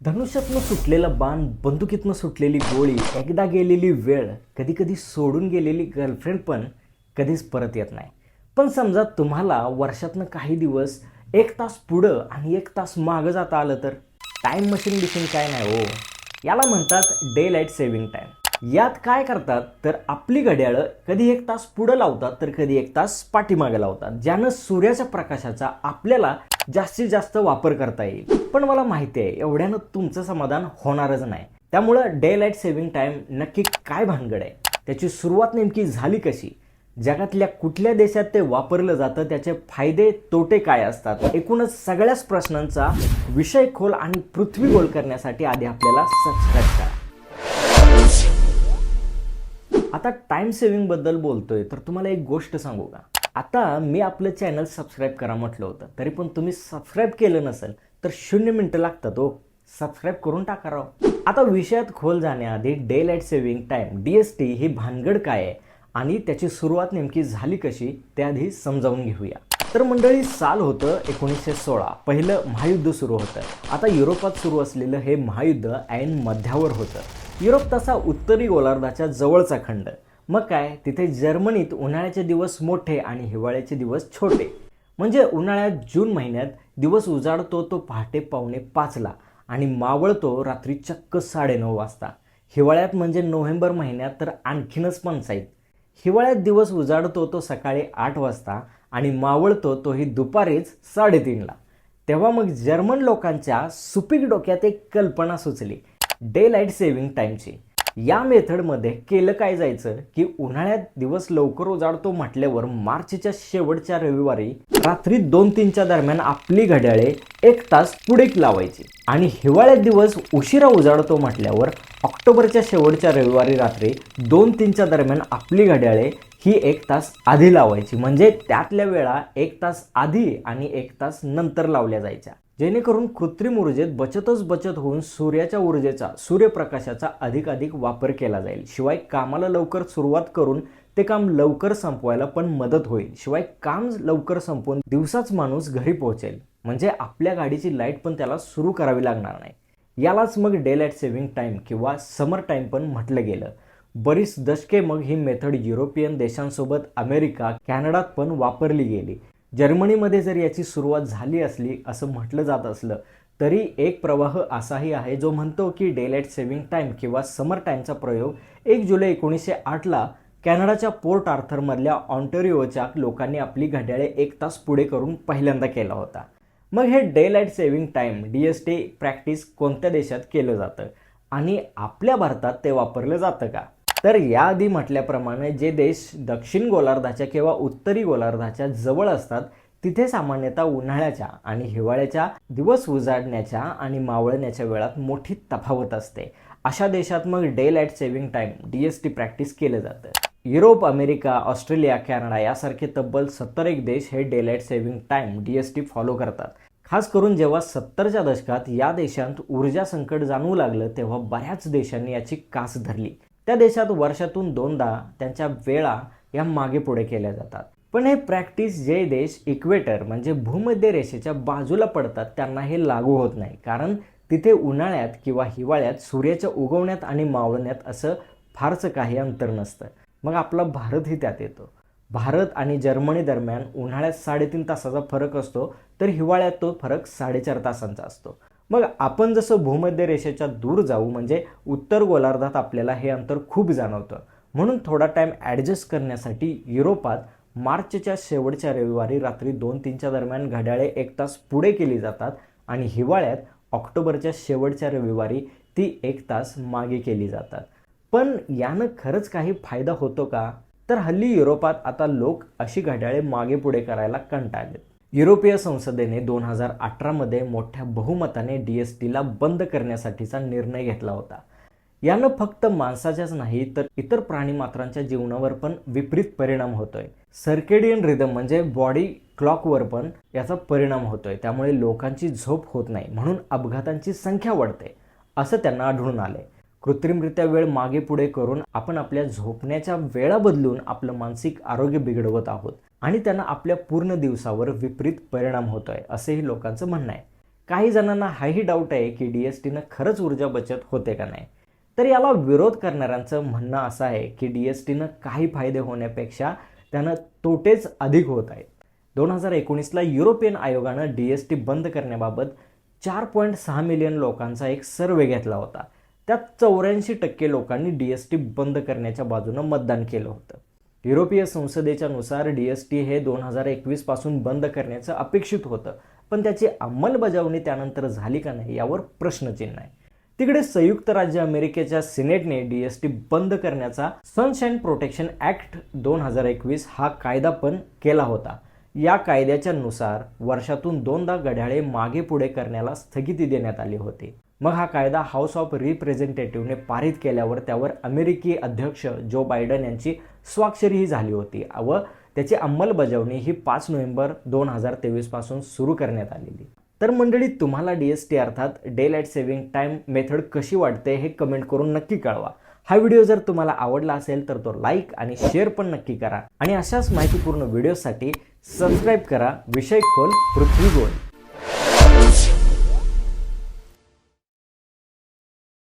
धनुष्यातनं सुटलेलं बाण बंदुकीतनं सुटलेली गोळी एकदा गेलेली वेळ कधी कधी सोडून गेलेली गर्लफ्रेंड पण कधीच परत येत नाही. पण समजा तुम्हाला वर्षातनं काही दिवस एक तास पुढं आणि एक तास मागं जाता आलं तर? टाईम मशीन बिशीन काय नाही हो. याला म्हणतात डे लाइट सेव्हिंग टाईम यात काय करतात? तर आपली घड्याळं कधी एक तास पुढं लावतात तर कधी एक तास पाठीमागे लावतात ज्यानं सूर्याच्या प्रकाशाचा आपल्याला जास्तीत जास्त वापर करता येईल. पण मला माहिती आहे एवढ्यानं तुमचं समाधान होणारच नाही. त्यामुळं डे लाइट सेव्हिंग टाईम नक्की काय भानगड आहे? त्याची सुरुवात नेमकी झाली कशी? जगातल्या कुठल्या देशात ते वापरलं जातं? त्याचे फायदे तोटे काय असतात? एकूणच सगळ्याच प्रश्नांचा विषय खोल आणि पृथ्वी गोल करण्यासाठी आधी आपल्याला सबस्क्राईब करा. आता टाइम सेव्हिंगबद्दल बोलतोय तर तुम्हाला एक गोष्ट सांगू का? आता मी आपलं चॅनल सबस्क्राईब करा म्हटलं होतं. तरी पण तुम्ही सबस्क्राईब केलं नसेल तर शून्य मिनटं लागतात हो. सबस्क्राईब करून टाका राव. आता विषयात खोल जाण्याआधी daylight saving time D S T ही भानगड काय आहे? आणि त्याची सुरुवात नेमकी झाली कशी? ते आधी समजावून घेऊया. तर मंडळी साल होतं एकोणीसशे सोळा. पहिलं महायुद्ध सुरू होतं. आता युरोपात सुरू असलेलं हे महायुद्ध ऐन मध्यावर होतं. युरोप तसा उत्तरी गोलार्धाच्या जवळचा खंड. मग काय तिथे जर्मनीत उन्हाळ्याचे दिवस मोठे आणि हिवाळ्याचे दिवस छोटे. म्हणजे उन्हाळ्यात जून महिन्यात दिवस उजाडतो तो पहाटे पावणे पाचला आणि मावळतो रात्री चक्क साडेनऊ वाजता. हिवाळ्यात म्हणजे नोव्हेंबर महिन्यात तर आणखीनच पंचायत हिवाळ्यात दिवस उजाडतो तो सकाळी आठ वाजता आणि मावळतो तोही दुपारीच साडेतीनला. तेव्हा मग जर्मन लोकांच्या सुपीक डोक्यात एक कल्पना सुचली. डे लाइट सेव्हिंग टाईमची या मेथडमध्ये केलं काय जायचं की उन्हाळ्यात दिवस लवकर उजाडतो म्हटल्यावर मार्चच्या शेवटच्या रविवारी रात्री दोन तीनच्या दरम्यान आपली घड्याळे एक तास पुढे लावायची. आणि हिवाळ्यात दिवस उशिरा उजाडतो म्हटल्यावर ऑक्टोबरच्या शेवटच्या रविवारी रात्री दोन तीनच्या दरम्यान आपली घड्याळे ही एक तास आधी लावायची. म्हणजे त्यातल्या वेळा एक तास आधी आणि एक तास नंतर लावल्या जायच्या. जेणेकरून कृत्रिम ऊर्जेत बचतच बचत होऊन सूर्याच्या ऊर्जेचा सूर्यप्रकाशाचा अधिकाधिक वापर केला जाईल. शिवाय कामाला लवकर सुरुवात करून ते काम लवकर संपवायला पण मदत होईल. शिवाय काम लवकर संपवून दिवसाच माणूस घरी पोहोचेल. म्हणजे आपल्या गाडीची लाइट पण त्याला सुरू करावी लागणार नाही. यालाच मग डे लाइट सेव्हिंग टाईम किंवा समर टाईम पण म्हटलं गेलं. बरीच दशके मग ही मेथड युरोपियन देशांसोबत अमेरिका कॅनडात पण वापरली गेली. जर्मनीमध्ये जर याची सुरुवात झाली असली असं म्हटलं जात असलं तरी एक प्रवाह असाही आहे जो म्हणतो की डेलाईट सेव्हिंग टाईम किंवा समर टाईमचा प्रयोग एक जुलै एकोणीसशे आठला कॅनडाच्या पोर्ट आर्थरमधल्या ऑन्टेरिओच्या लोकांनी आपली घड्याळे एक तास पुढे करून पहिल्यांदा केला होता. मग हे daylight saving time D S T practice कोणत्या देशात केलं जातं? आणि आपल्या भारतात ते वापरलं जातं का? तर याआधी म्हटल्याप्रमाणे जे देश दक्षिण गोलार्धाच्या किंवा उत्तरी गोलार्धाच्या जवळ असतात तिथे सामान्यतः उन्हाळ्याच्या आणि हिवाळ्याच्या दिवस उजाडण्याच्या आणि मावळण्याच्या वेळात मोठी तफावत असते. अशा देशात मग daylight saving time D S T practice केलं जातं. युरोप अमेरिका ऑस्ट्रेलिया कॅनडा यासारखे तब्बल सत्तर एक देश हे daylight saving time D S T follow करतात. खास करून जेव्हा सत्तरच्या दशकात या देशांत ऊर्जा संकट जाणवू लागलं तेव्हा बऱ्याच देशांनी याची कास धरली. त्या देशात वर्षातून दोनदा त्यांच्या वेळा या मागे पुढे केल्या जातात. पण हे प्रॅक्टिस जे देश इक्वेटर म्हणजे भूमध्य रेषेच्या बाजूला पडतात त्यांना हे लागू होत नाही. कारण तिथे उन्हाळ्यात किंवा हिवाळ्यात सूर्याच्या उगवण्यात आणि मावळण्यात असं फारसं काही अंतर नसतं. मग आपला भारतही त्यात येतो. भारत आणि जर्मनी दरम्यान उन्हाळ्यात साडेतीन तासाचा फरक असतो तर हिवाळ्यात तो फरक साडेचार तासांचा असतो. मग आपण जसं भूमध्य रेषेच्या दूर जाऊ म्हणजे उत्तर गोलार्धात आपल्याला हे अंतर खूप जाणवतं. म्हणून थोडा टाईम ॲडजस्ट करण्यासाठी युरोपात मार्चच्या शेवटच्या रविवारी रात्री दोन तीनच्या दरम्यान घड्याळे एक तास पुढे केली जातात आणि हिवाळ्यात ऑक्टोबरच्या शेवटच्या रविवारी ती एक तास मागे केली जातात. पण यानं खरंच काही फायदा होतो का? तर हल्ली युरोपात आता लोक अशी घड्याळे मागे पुढे करायला कंटाळलेत. युरोपीय संसदेने दोन हजार अठरामध्ये मोठ्या बहुमताने डी एस टीला बंद करण्यासाठीचा निर्णय घेतला होता. यानं फक्त माणसाच्याच नाही तर इतर प्राणीमात्रांच्या जीवनावर पण विपरीत परिणाम होतोय. सर्केडियन रिदम म्हणजे बॉडी क्लॉकवर पण याचा परिणाम होतोय. त्यामुळे लोकांची झोप होत नाही म्हणून अपघातांची संख्या वाढते असं त्यांना आढळून आलंय. कृत्रिमरित्या वेळ मागे पुढे करून आपण आपल्या झोपण्याच्या वेळा बदलून आपलं मानसिक आरोग्य बिघडवत आहोत. आणि त्यांना आपल्या पूर्ण दिवसावर विपरीत परिणाम होतोय असेही लोकांचं म्हणणं आहे. काही जणांना हाही डाऊट आहे की डी एस टीनं खरंच ऊर्जा बचत होते का नाही. तर याला विरोध करणाऱ्यांचं म्हणणं असं आहे की डी एस टीनं काही फायदे होण्यापेक्षा त्यानं तोटेच अधिक होत आहेत. दोन हजार एकोणीसला युरोपियन आयोगानं डी एस टी बंद करण्याबाबत चार पॉईंट सहा मिलियन लोकांचा एक सर्वे घेतला होता. त्यात चौऱ्याऐंशी टक्के लोकांनी डी एस टी बंद करण्याच्या बाजूनं मतदान केलं होतं. युरोपीय संसदेच्या नुसार डी एस टी हे दोन हजार एकवीसपासून बंद करण्याचं अपेक्षित होतं. पण त्याची अंमलबजावणी त्यानंतर झाली का नाही यावर प्रश्नचिन्ह आहे. तिकडे संयुक्त राज्य अमेरिकेच्या सिनेटने डी एस टी बंद करण्याचा सनशाईन प्रोटेक्शन ॲक्ट दोन हजार एकवीस हा कायदा पण केला होता. या कायद्याच्या नुसार वर्षातून दोनदा घड्याळे मागे पुढे करण्याला स्थगिती देण्यात आली होती. मग हा कायदा हाऊस ऑफ रिप्रेझेंटेटिव्हने पारित केल्यावर त्यावर अमेरिकी अध्यक्ष जो बायडन यांची स्वाक्षरीही झाली होती व त्याची अंमलबजावणी ही पाच नोव्हेंबर दोन हजार तेवीसपासून सुरू करण्यात आलेली. तर मंडळी तुम्हाला डी एस टी अर्थात daylight saving time method कशी वाटते हे कमेंट करून नक्की कळवा. हा व्हिडिओ जर तुम्हाला आवडला असेल तर तो लाईक आणि शेअर पण नक्की करा. आणि अशाच माहितीपूर्ण व्हिडिओसाठी सबस्क्राईब करा. विषय खोल पृथ्वी गोल.